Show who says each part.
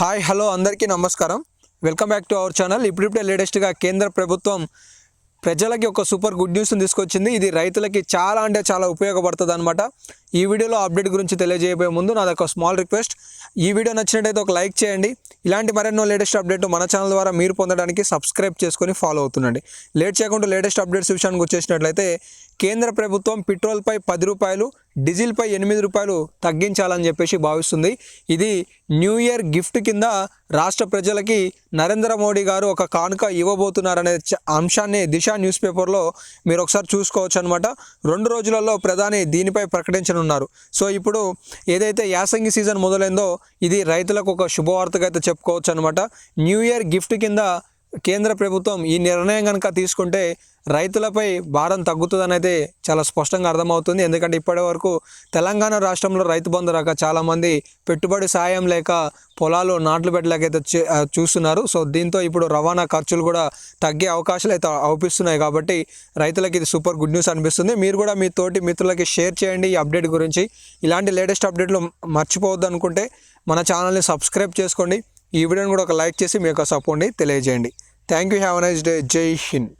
Speaker 1: Hi hello అందరికీ నమస్కారం. Welcome back to our channel ఇప్పుడిప్పుడే లేటెస్ట్గా కేంద్ర ప్రభుత్వం ప్రజలకి ఒక సూపర్ గుడ్ న్యూస్ని తీసుకొచ్చింది. ఇది రైతులకి చాలా అంటే చాలా ఉపయోగపడుతుంది అనమాట ఈ వీడియోలో అప్డేట్ గురించి తెలియజేయబోయే ముందు నాది ఒక స్మాల్ రిక్వెస్ట్ ఈ వీడియో నచ్చినట్టయితే ఒక లైక్ చేయండి. ఇలాంటి మరెన్నో లేటెస్ట్ అప్డేట్ మన ఛానల్ ద్వారా మీరు పొందడానికి సబ్స్క్రైబ్ చేసుకొని ఫాలో అవుతుండండి. లేట్ చేయకుండా లేటెస్ట్ అప్డేట్స్ విషయానికి వచ్చేసినట్లయితే కేంద్ర ప్రభుత్వం పెట్రోల్పై పది రూపాయలు డీజిల్పై ఎనిమిది రూపాయలు తగ్గించాలని చెప్పేసి భావిస్తుంది. ఇది న్యూ ఇయర్ గిఫ్ట్ కింద రాష్ట్ర ప్రజలకి నరేంద్ర మోడీ గారు ఒక కానుక ఇవ్వబోతున్నారనే అంశాన్ని దిశ న్యూస్ పేపర్లో మీరు ఒకసారి చూసుకోవచ్చు అనమాట రెండు రోజులలో ప్రధాని దీనిపై ప్రకటించనున్నారు. సో ఇప్పుడు ఏదైతే యాసంగి సీజన్ మొదలైందో ఇది రైతులకు ఒక శుభవార్తగా అయితే చెప్పుకోవచ్చు అనమాట న్యూ ఇయర్ గిఫ్ట్ కింద కేంద్ర ప్రభుత్వం ఈ నిర్ణయం కనుక తీసుకుంటే రైతులపై భారం తగ్గుతుందని అయితే చాలా స్పష్టంగా అర్థమవుతుంది. ఎందుకంటే ఇప్పటి వరకు తెలంగాణ రాష్ట్రంలో రైతు బంధు రాక చాలామంది పెట్టుబడి సాయం లేక పొలాలు నాట్లు పెట్టలేకైతే చూస్తున్నారు. సో దీంతో ఇప్పుడు రవాణా ఖర్చులు కూడా తగ్గే అవకాశాలు అయితే అవుపిస్తున్నాయి కాబట్టి రైతులకి ఇది సూపర్ గుడ్ న్యూస్ అనిపిస్తుంది. మీరు కూడా మీ తోటి మిత్రులకి షేర్ చేయండి ఈ అప్డేట్ గురించి. ఇలాంటి లేటెస్ట్ అప్డేట్లు మర్చిపోవద్దు అనుకుంటే మన ఛానల్ని సబ్స్క్రైబ్ చేసుకోండి. ఈ వీడియోని కూడా ఒక లైక్ చేసి మీ యొక్క సపోర్ట్ని తెలియజేయండి. Thank you have nice day జై హింద్.